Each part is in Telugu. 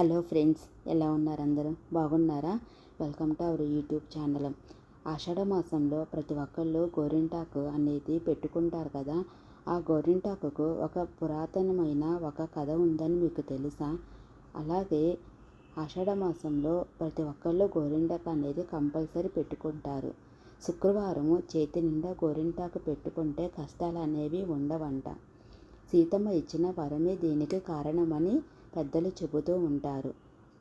హలో ఫ్రెండ్స్ ఎలా ఉన్నారు అందరూ? బాగున్నారా? Welcome to our YouTube channel. ఆషాఢ మాసంలో ప్రతి ఒక్కళ్ళు గోరింటాకు అనేది పెట్టుకుంటారు కదా. ఆ గోరింటాకుకు ఒక పురాతనమైన ఒక కథ ఉందని మీకు తెలుసా? అలాగే ఆషాఢ మాసంలో ప్రతి ఒక్కళ్ళు గోరింటాకు అనేది కంపల్సరీ పెట్టుకుంటారు. శుక్రవారము చేతి నిండా గోరింటాకు పెట్టుకుంటే కష్టాలు అనేవి ఉండవంట. సీతమ్మ ఇచ్చిన వరమే దీనికి కారణమని పెద్దలు చెబుతూ ఉంటారు.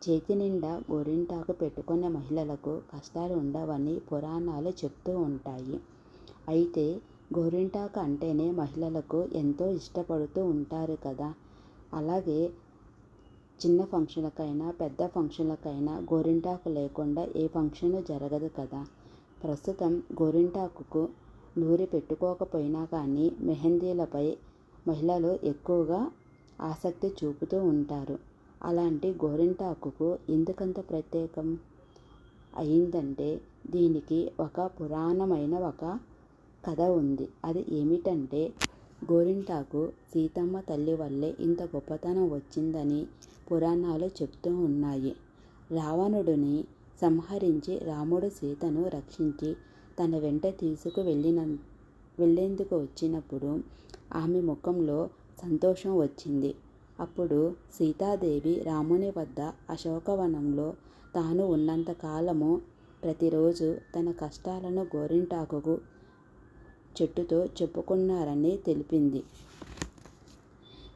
చేతి నిండా గోరింటాకు పెట్టుకునే మహిళలకు కష్టాలు ఉండవని పురాణాలు చెప్తూ ఉంటాయి. అయితే గోరింటాకు అంటేనే మహిళలకు ఎంతో ఇష్టపడుతూ ఉంటారు కదా. అలాగే చిన్న ఫంక్షన్లకైనా పెద్ద ఫంక్షన్లకైనా గోరింటాకు లేకుండా ఏ ఫంక్షన్ జరగదు కదా. ప్రస్తుతం గోరింటాకుకు నూరి పెట్టుకోకపోయినా కానీ మెహందీలపై మహిళలు ఎక్కువగా ఆసక్తి చూపుతూ ఉంటారు. అలాంటి గోరింటాకుకు ఎందుకంత ప్రత్యేకం? అయిందంటే దీనికి ఒక పురాణమైన ఒక కథ ఉంది. అది ఏమిటంటే గోరింటాకు సీతమ్మ తల్లి వల్లే ఇంత గొప్పతనం వచ్చిందని పురాణాలు చెప్తూ ఉన్నాయి. రావణుడిని సంహరించి రాముడు సీతను రక్షించి తన వెంట తీసుకు వెళ్ళిన వెళ్ళేందుకు వచ్చినప్పుడు ఆమె ముఖంలో సంతోషం వచ్చింది. అప్పుడు సీతాదేవి రాముని వద్ద అశోకవనంలో తాను ఉన్నంతకాలము ప్రతిరోజు తన కష్టాలను గోరింటాకుకు చెట్టుతో చెప్పుకున్నారని తెలిపింది.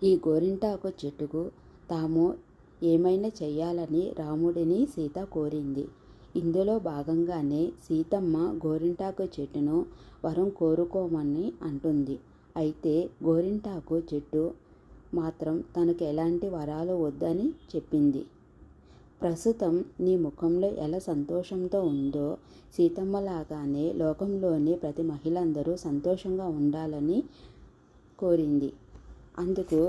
ఈ గోరింటాకు చెట్టుకు తాము ఏమైనా చేయాలని రాముడిని సీత కోరింది. ఇందులో భాగంగానే సీతమ్మ గోరింటాకు చెట్టును వరం కోరుకోమని అంటుంది. అయితే గోరింటాకు చెట్టు మాత్రం తనకు ఎలాంటి వరాలు వద్దని చెప్పింది. ప్రస్తుతం నీ ముఖంలో ఎలా సంతోషంతో ఉందో సీతమ్మలాగానే లోకంలోని ప్రతి మహిళందరూ సంతోషంగా ఉండాలని కోరింది. అందుకు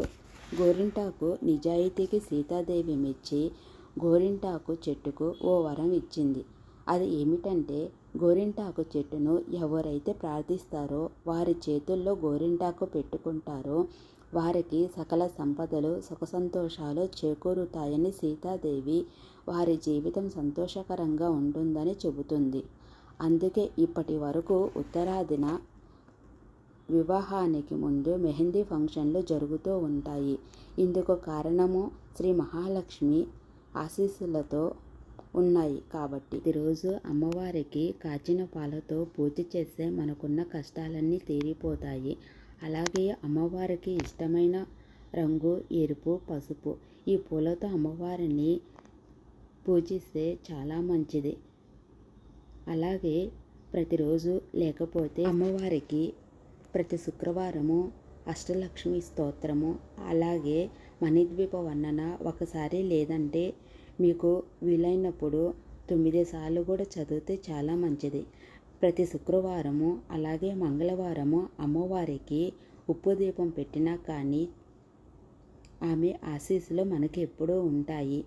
గోరింటాకు నిజాయితీకి సీతాదేవి మెచ్చి గోరింటాకు చెట్టుకు ఓ వరం ఇచ్చింది. అది ఏమిటంటే గోరింటాకు చెట్టును ఎవరైతే ప్రార్థిస్తారో వారి చేతుల్లో గోరింటాకు పెట్టుకుంటారో వారికి సకల సంపదలు సుఖసంతోషాలు చేకూరుతాయని సీతాదేవి వారి జీవితం సంతోషకరంగా ఉంటుందని చెబుతుంది. అందుకే ఇప్పటి వరకు ఉత్తరాదిన వివాహానికి ముందు మెహందీ ఫంక్షన్లు జరుగుతూ ఉంటాయి. ఇందుకు కారణము శ్రీ మహాలక్ష్మి ఆశీస్సులతో ఉన్నాయి కాబట్టి. ప్రతిరోజు అమ్మవారికి కాచిన పాలతో పూజ చేస్తే మనకున్న కష్టాలన్నీ తీరిపోతాయి. అలాగే అమ్మవారికి ఇష్టమైన రంగు ఎరుపు పసుపు ఈ పూలతో అమ్మవారిని పూజిస్తే చాలా మంచిది. అలాగే ప్రతిరోజు లేకపోతే అమ్మవారికి ప్రతి శుక్రవారము అష్టలక్ష్మి స్తోత్రము అలాగే మణిద్వీప వర్ణన ఒకసారి లేదంటే మీకు వీలైనప్పుడు తొమ్మిది సార్లు కూడా చదివితే చాలా మంచిది. ప్రతి శుక్రవారము అలాగే మంగళవారము అమ్మవారికి ఉప్పు దీపం పెట్టినా కానీ ఆమె ఆశీస్సులు మనకి ఎప్పుడూ ఉంటాయి.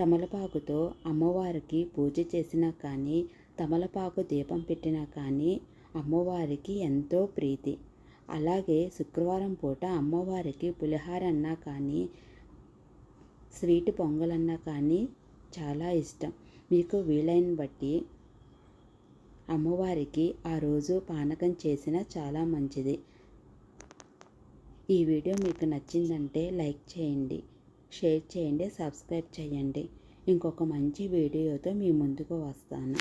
తమలపాకుతో అమ్మవారికి పూజ చేసినా కానీ తమలపాకు దీపం పెట్టినా కానీ అమ్మవారికి ఎంతో ప్రీతి. అలాగే శుక్రవారం పూట అమ్మవారికి పులిహారన్నా కానీ స్వీట్ పొంగలన్నా కానీ చాలా ఇష్టం. మీకు వీలైన బట్టి అమ్మవారికి ఆ రోజు పానకం చేసినా చాలా మంచిది. ఈ వీడియో మీకు నచ్చిందంటే లైక్ చేయండి షేర్ చేయండి సబ్స్క్రైబ్ చేయండి. ఇంకొక మంచి వీడియోతో మీ ముందుకు వస్తాను.